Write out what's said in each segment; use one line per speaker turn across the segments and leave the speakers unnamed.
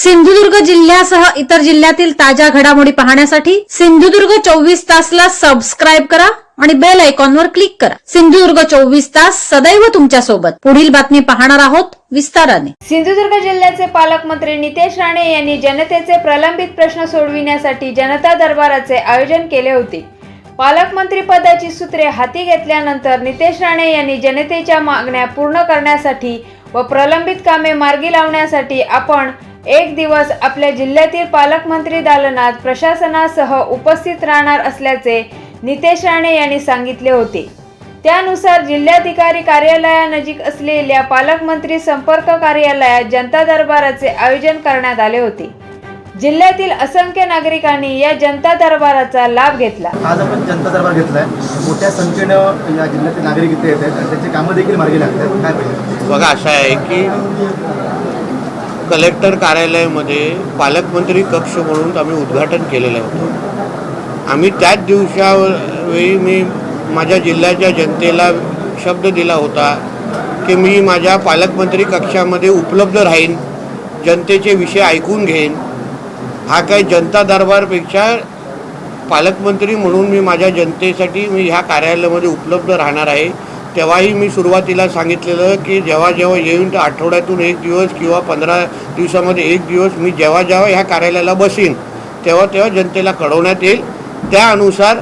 सिंधुदुर्ग जिल्ह्यासह इतर जिल्ह्यातील ताज्या घडामोडी पाहण्यासाठी सिंधुदुर्ग चोवीस तासला सबस्क्राईब करा आणि बेल आयकॉनवर क्लिक करा. सिंधुदुर्ग चोवीस तास सदैव तुमच्यासोबत पुढील बातमी पाहणार आहोत विस्ताराने.
सिंधुदुर्ग जिल्ह्याचे पालकमंत्री नितेश राणे यांनी जनतेचे प्रलंबित प्रश्न सोडविण्यासाठी जनता दरबाराचे आयोजन केले होते. पालकमंत्री पदाची सूत्रे हाती घेतल्यानंतर नितेश राणे यांनी जनतेच्या मागण्या पूर्ण करण्यासाठी व प्रलंबित कामे मार्गी लावण्यासाठी आपण एक दिवस आपल्या जिल्ह्यातील पालकमंत्री दालनात प्रशासनासह उपस्थित राहणार असल्याचे नितेश राणे यांनी सांगितले होते. त्यानुसार जिल्हाधिकारी कार्यालयानजीक असलेल्या पालकमंत्री संपर्क कार्यालयात जनता दरबाराचे आयोजन करण्यात आले होते. जिल्ह्यातील असंख्य नागरिकांनी या जनता दरबाराचा लाभ घेतला.
आज आपण जनता दरबार घेतलाय. मोठ्या संख्येनं या जिल्ह्यातील नागरिक इथे येत आहेत आणि त्यांची कामं देखील मार्गी लागतात काय पाहिजे?
बघा असं आहे की कलेक्टर कार्यालयामध्ये पालकमंत्री कक्ष म्हणून आम्ही उद्घाटन केलेलं होतं आम्ही त्याच दिवसावेळी मी माझ्या जिल्ह्याच्या जनतेला शब्द दिला होता की मी माझ्या पालकमंत्री कक्षामध्ये उपलब्ध राहीन जनतेचे विषय ऐकून घेईन. हा काही जनता दरबारपेक्षा पालकमंत्री म्हणून मी माझ्या जनतेसाठी मी ह्या कार्यालयामध्ये उपलब्ध राहणार आहे. तेव्हाही मी सुरुवातीला सांगितलेलं की जेव्हा जेव्हा येईन तर आठवड्यातून एक दिवस किंवा पंधरा दिवसामध्ये एक दिवस मी जेव्हा जेव्हा ह्या कार्यालयाला बसीन तेव्हा तेव्हा जनतेला कळवण्यात येईल. त्यानुसार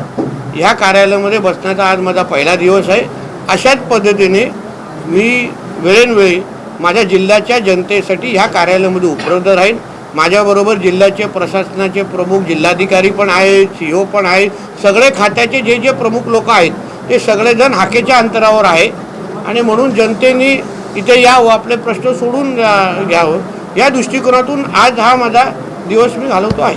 ह्या कार्यालयामध्ये बसण्याचा आज माझा पहिला दिवस आहे. अशाच पद्धतीने मी वेळेनवेळी माझ्या जिल्ह्याच्या जनतेसाठी ह्या कार्यालयामध्ये उपलब्ध राहीन. माझ्याबरोबर जिल्ह्याचे प्रशासनाचे प्रमुख जिल्हाधिकारी पण आहेत सी ओ पण आहेत. सगळे खात्याचे जे जे प्रमुख लोक आहेत ते सगळेजण हाकेच्या अंतरावर आहे. आणि म्हणून जनतेने इथे यावं आपले प्रश्न सोडून घ्यावं. या दृष्टिकोनातून आज हा माझा दिवस मी घालवतो आहे.